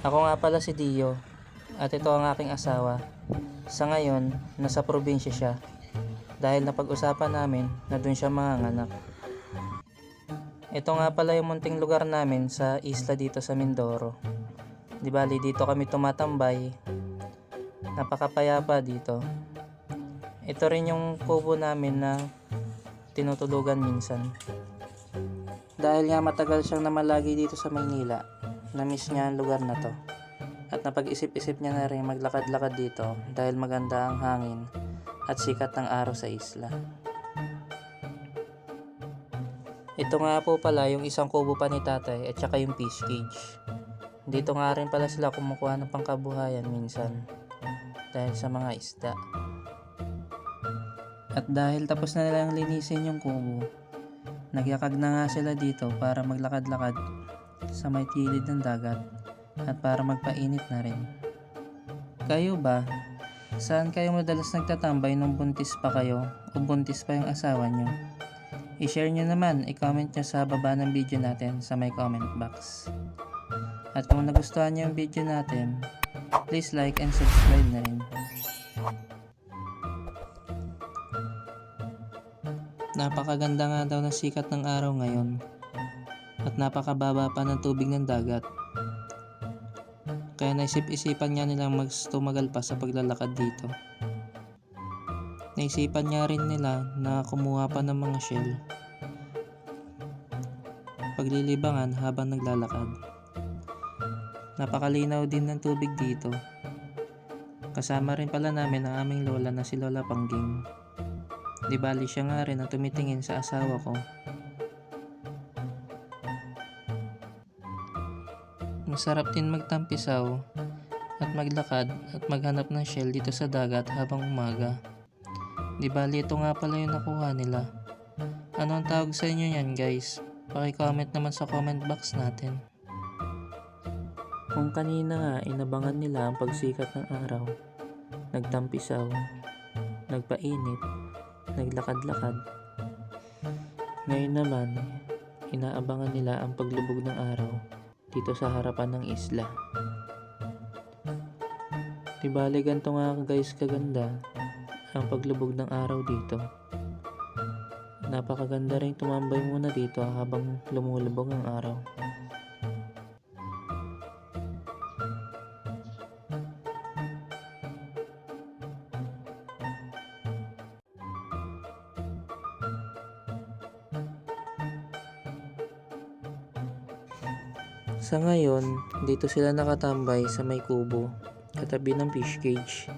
Ako nga pala si Dio at ito ang aking asawa. Sa ngayon, nasa probinsya siya dahil napag-usapan namin na doon siya manganganak. Ito nga pala yung munting lugar namin sa isla dito sa Mindoro. Di bali dito kami tumatambay. Napakapayapa dito. Ito rin yung kubo namin na tinutulugan minsan. Dahil nga matagal siyang namalagi dito sa Maynila, na-miss niya ang lugar na to. At napag-isip-isip niya na rin maglakad-lakad dito dahil maganda ang hangin at sikat ng araw sa isla. Ito nga po pala yung isang kubo pa ni tatay at saka yung fish cage. Dito nga rin pala sila kumukuha ng pangkabuhayan minsan dahil sa mga isda. At dahil tapos na nilang linisin yung kubo, Nagyakag na nga sila dito para maglakad-lakad sa may kilid ng dagat at para magpainit na rin. Kayo ba? Saan kayo madalas nagtatambay nung buntis pa kayo o buntis pa yung asawa nyo? I-share nyo naman, i-comment nyo sa baba ng video natin sa may comment box. At kung nagustuhan nyo yung video natin, please like and subscribe na rin. Napakaganda nga daw ng sikat ng araw ngayon at napakababa pa ng tubig ng dagat. Kaya naisip-isipan nga nilang magstumagal pa sa paglalakad dito. Naisipan nga rin nila na kumuha pa ng mga shell. Paglilibangan habang naglalakad. Napakalinaw din ng tubig dito. Kasama rin pala namin ang aming lola na si Lola Pangging. Di bali siya nga rin ang tumitingin sa asawa ko. Masarap din magtampisaw at maglakad at maghanap ng shell dito sa dagat habang umaga. Di bali ito nga pala yung nakuha nila. Ano ang tawag sa inyo yan guys? Paki-comment naman sa comment box natin. Kung kanina nga inabangan nila ang pagsikat ng araw, nagtampisaw, nagpainit, naglakad-lakad. Ngayon naman, inaabangan nila ang paglubog ng araw dito sa harapan ng isla. Di ganito nga guys kaganda ang paglubog ng araw dito. Napakaganda rin tumambay muna dito habang lumulubog ang araw. Sa ngayon, dito sila nakatambay sa may kubo, katabi ng fish cage.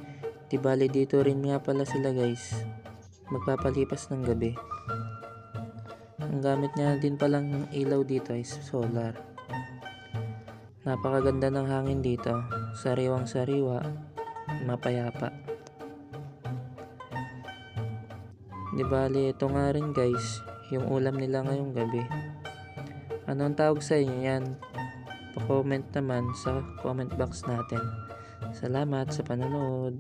Di bali dito rin nga pala sila guys, magpapalipas ng gabi. Ang gamit niya din palang ilaw dito ay solar. Napakaganda ng hangin dito, sariwang sariwa, mapayapa. Di bali ito nga rin guys, yung ulam nila ngayong gabi. Anong tawag sa inyo yan? Pa-comment naman sa comment box natin. Salamat sa panonood.